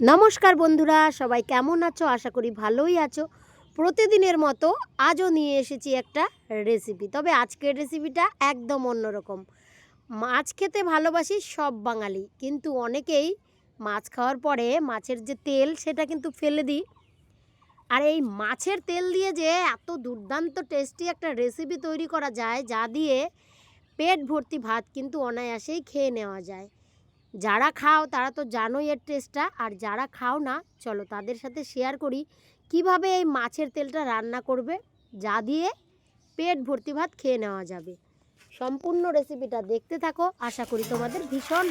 নমস্কার বন্ধুরা, সবাই কেমন আছো? আশা করি ভালোই আছো। প্রতিদিনের মতো আজও নিয়ে এসেছি একটা রেসিপি তবে আজকের রেসিপিটা একদম অন্যরকম। মাছ খেতে ভালোবাসি সব বাঙালি, কিন্তু অনেকেই মাছ খাওয়ার পরে মাছের যে তেল, সেটা কিন্তু ফেলে দিই। আর এই মাছের তেল দিয়ে যে এত দুর্দান্ত টেস্টি একটা রেসিপি তৈরি করা যায়, যা দিয়ে পেট ভর্তি ভাত কিন্তু অনায়াসেই খেয়ে নেওয়া যায়। যারা খাও তারা তো জানোই এর টেস্টটা আর যারা খাও না চলো তাদের সাথে শেয়ার করি কীভাবে এই মাছের তেলটা রান্না করবে যা দিয়ে পেট ভর্তি ভাত খেয়ে নেওয়া যাবে। সম্পূর্ণ রেসিপিটা দেখতে থাকো আশা করি তোমাদের ভীষণ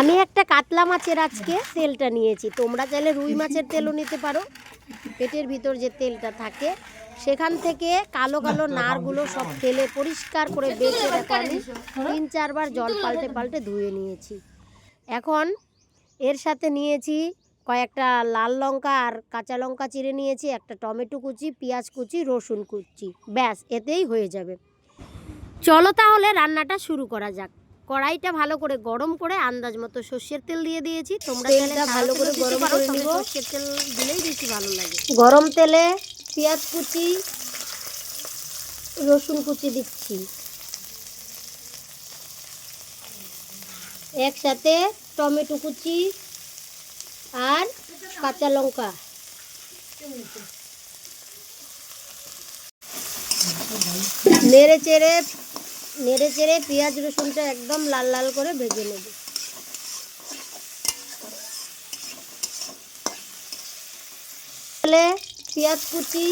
আমি একটা কাতলা মাছের আজকে তেলটা নিয়েছি তোমরা চাইলে রুই মাছের তেলও নিতে পারো। পেটের ভিতর যে তেলটা থাকে সেখান থেকে কালো কালো নারগুলো সব ফেলে পরিষ্কার করে বেছে দেখো আমি। তিন চারবার জল পাল্টে পাল্টে ধুয়ে নিয়েছি। এখন এর সাথে নিয়েছি কয়েকটা লাল লঙ্কা আর কাঁচা লঙ্কা চিড়ে নিয়েছি একটা টমেটো কুচি পেঁয়াজ কুচি রসুন কুচি। ব্যাস এতেই হয়ে যাবে। চলো তাহলে রান্নাটা শুরু করা যাক। কড়াইটা ভালো করে গরম করে আন্দাজ মতো সর্ষের তেল দিয়ে দিয়েছি। তোমরা তেলটা ভালো করে গরম করে নিব সর্ষের তেল দিলেই বেশি ভালো লাগে। গরম তেলে পেঁয়াজ কুচি, রসুন কুচি দিচ্ছি। একসাথে টমেটো কুচি আর কাঁচা লঙ্কা। নেড়ে চেড়ে নেড়ে চেড়ে পেঁয়াজ, রসুনটা একদম লাল লাল করে ভেজে নেব। তাহলে পেঁয়াজ কুচি,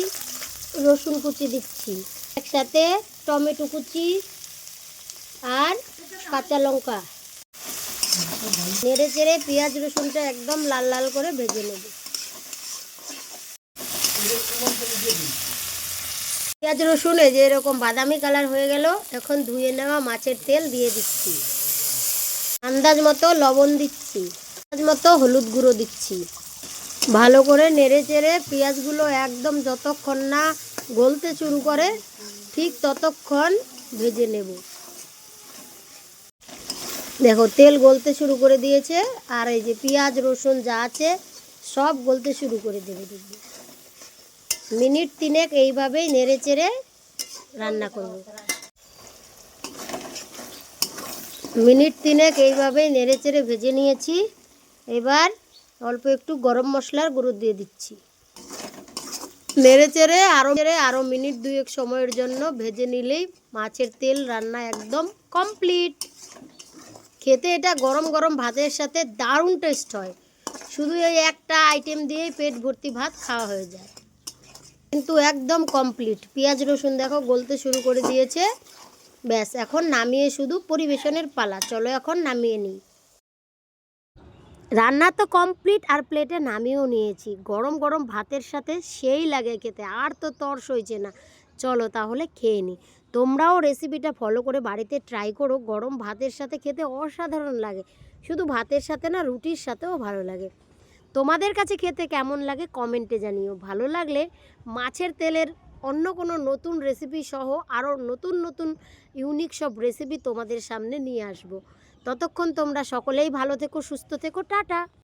রসুন কুচি দিচ্ছি। একসাথে টমেটো কুচি আর কাঁচা লঙ্কা। নেড়ে চেড়ে পেঁয়াজ, রসুনটা একদম লাল লাল করে ভেজে নেব। পেঁয়াজ, রসুন এই যে এরকম বাদামি কালার হয়ে গেল, এখন ধুয়ে নেওয়া মাছের তেল দিয়ে দিচ্ছি। আন্দাজ মতো লবণ দিচ্ছি। আন্দাজ মতো হলুদ গুঁড়ো দিচ্ছি। ভালো করে নেড়ে চেড়ে পেঁয়াজগুলো একদম যতক্ষণ না গলতে শুরু করে, ঠিক ততক্ষণ ভেজে নেব। দেখো, তেল গলতে শুরু করে দিয়েছে, আর এই যে পেঁয়াজ, রসুন যা আছে সব গলতে শুরু করে দেবে। দেখবে মিনিট তিনেক এইভাবেই নেড়ে চেড়ে রান্না করব। মিনিট তিনেক এইভাবেই নেড়ে চেড়ে ভেজে নিয়েছি। এবার অল্প একটু গরম মশলার গুঁড়ো দিয়ে দিচ্ছি। নেড়ে চেড়ে আরও চেড়ে আরও মিনিট দুয়েক সময়ের জন্য ভেজে নিলেই মাছের তেল রান্না একদম কমপ্লিট। খেতে এটা গরম গরম ভাতের সাথে দারুণ টেস্ট হয়। শুধু এই একটা আইটেম দিয়েই পেট ভর্তি ভাত খাওয়া হয়ে যায়। কিন্তু একদম কমপ্লিট। পেঁয়াজ রসুন দেখো গলতে শুরু করে দিয়েছে। ব্যাস, এখন নামিয়ে শুধু পরিবেশনের পালা। চলো এখন নামিয়ে নিই। রান্না তো কমপ্লিট আর প্লেটে নামিয়েও নিয়েছি। গরম গরম ভাতের সাথে সেই লাগে খেতে, আর তো তর্স হয়েছে না। চলো তাহলে খেয়ে নিই তোমরাও রেসিপিটা ফলো করে বাড়িতে ট্রাই করো। গরম ভাতের সাথে খেতে অসাধারণ লাগে। শুধু ভাতের সাথে না, রুটির সাথেও ভালো লাগে। তোমাদের কাছে খেতে কেমন লাগে কমেন্টে জানিও। ভালো লাগলে মাছের তেলের অন্য কোনো নতুন রেসিপি সহ আরও নতুন নতুন ইউনিক সব রেসিপি তোমাদের সামনে নিয়ে আসব। ততক্ষণ তোমরা সকলেই ভালো থেকো সুস্থ থেকো টাটা।